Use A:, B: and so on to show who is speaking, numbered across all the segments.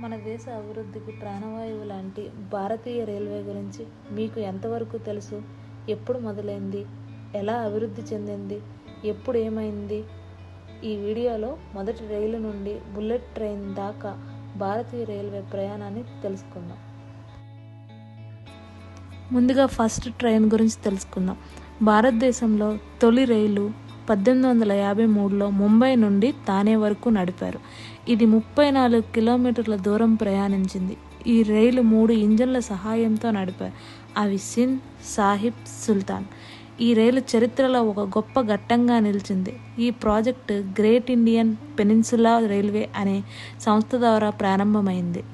A: మన దేశ అభివృద్ధికి ప్రాణవాయువు లాంటి భారతీయ రైల్వే గురించి మీకు ఎంతవరకు తెలుసు? ఎప్పుడు మొదలైంది? ఎలా అభివృద్ధి చెందింది? ఎప్పుడు ఏమైంది? ఈ వీడియోలో మొదటి రైలు నుండి బుల్లెట్ ట్రైన్ దాకా భారతీయ రైల్వే ప్రయాణాన్ని తెలుసుకుందాం. ముందుగా ఫస్ట్ ట్రైన్ గురించి తెలుసుకుందాం. భారతదేశంలో తొలి రైలు పద్దెనిమిది వందల యాభై మూడులో ముంబై నుండి తానే వరకు నడిపారు. ఇది ముప్పై నాలుగు కిలోమీటర్ల దూరం ప్రయాణించింది. ఈ రైలు మూడు ఇంజన్ల సహాయంతో నడిపారు. అవి సింధ్ సాహిబ్ సుల్తాన్. ఈ రైలు చరిత్రలో ఒక గొప్ప ఘట్టంగా నిలిచింది. ఈ project great Indian peninsula railway అనే సంస్థ ద్వారా ప్రారంభమైంది.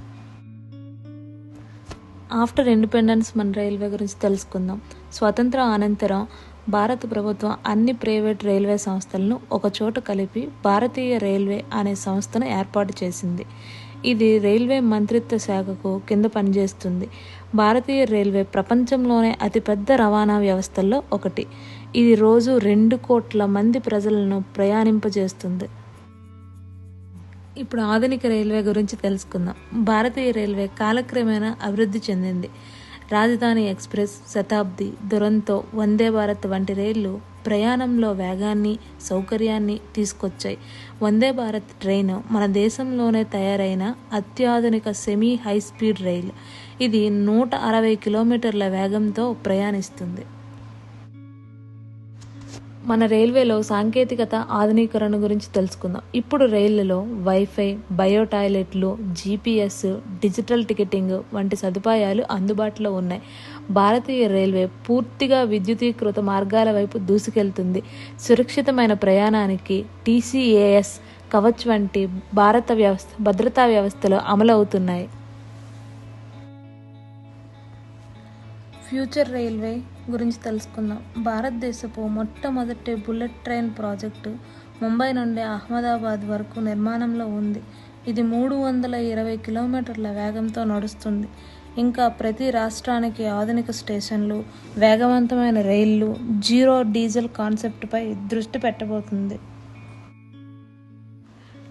A: ఆఫ్టర్ ఇండిపెండెన్స్ మన రైల్వే గురించి తెలుసుకుందాం. స్వతంత్రం అనంతరం భారత ప్రభుత్వం అన్ని ప్రైవేట్ రైల్వే సంస్థలను ఒకచోట కలిపి భారతీయ రైల్వే అనే సంస్థను ఏర్పాటు చేసింది. ఇది రైల్వే మంత్రిత్వ శాఖకు కింద పనిచేస్తుంది. భారతీయ రైల్వే ప్రపంచంలోనే అతిపెద్ద రవాణా వ్యవస్థల్లో ఒకటి. ఇది రోజు రెండు కోట్ల మంది ప్రజలను ప్రయాణింపజేస్తుంది. ఇప్పుడు ఆధునిక రైల్వే గురించి తెలుసుకుందాం. భారతీయ రైల్వే కాలక్రమేణా అభివృద్ధి చెందింది. రాజధాని ఎక్స్ప్రెస్ శతాబ్ది దురంతో వందే భారత్ వంటి రైళ్ళు ప్రయాణంలో వేగాన్ని సౌకర్యాన్ని తీసుకొచ్చాయి. వందే భారత్ ట్రైన్ మన దేశంలోనే తయారైన అత్యాధునిక సెమీ హై స్పీడ్ రైలు. ఇది నూట అరవై కిలోమీటర్ల వేగంతో ప్రయాణిస్తుంది. మన రైల్వేలో సాంకేతికత ఆధునీకరణ గురించి తెలుసుకుందాం. ఇప్పుడు రైళ్ళలో వైఫై బయో టాయిలెట్లు జీపీఎస్ డిజిటల్ టికెటింగ్ వంటి సదుపాయాలు అందుబాటులో ఉన్నాయి. భారతీయ రైల్వే పూర్తిగా విద్యుదీకృత మార్గాల వైపు దూసుకెళ్తుంది. సురక్షితమైన ప్రయాణానికి టీసీఏఎస్ కవచ్ వంటి భారత వ్యవస్థ భద్రతా వ్యవస్థలు అమలవుతున్నాయి. ఫ్యూచర్ రైల్వే గురించి తెలుసుకుందాం. భారతదేశపు మొట్టమొదటి బుల్లెట్ ట్రైన్ ప్రాజెక్టు ముంబై నుండి అహ్మదాబాద్ వరకు నిర్మాణంలో ఉంది. ఇది మూడు వందల ఇరవై కిలోమీటర్ల వేగంతో నడుస్తుంది. ఇంకా ప్రతి రాష్ట్రానికి ఆధునిక స్టేషన్లు వేగవంతమైన రైళ్ళు జీరో డీజిల్ కాన్సెప్ట్పై దృష్టి పెట్టబోతుంది.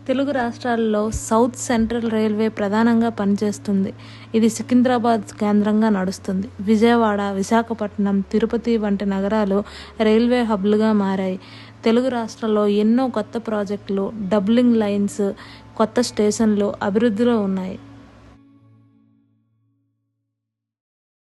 A: తెలుగు రాష్ట్రాల్లో సౌత్ సెంట్రల్ రైల్వే ప్రధానంగా పనిచేస్తుంది. ఇది సికింద్రాబాద్ కేంద్రంగా నడుస్తుంది. విజయవాడ విశాఖపట్నం తిరుపతి వంటి నగరాలు రైల్వే హబ్లుగా మారాయి. తెలుగు రాష్ట్రాల్లో ఎన్నో కొత్త ప్రాజెక్టులు డబ్లింగ్ లైన్స్ కొత్త స్టేషన్లు అభివృద్ధిలో ఉన్నాయి.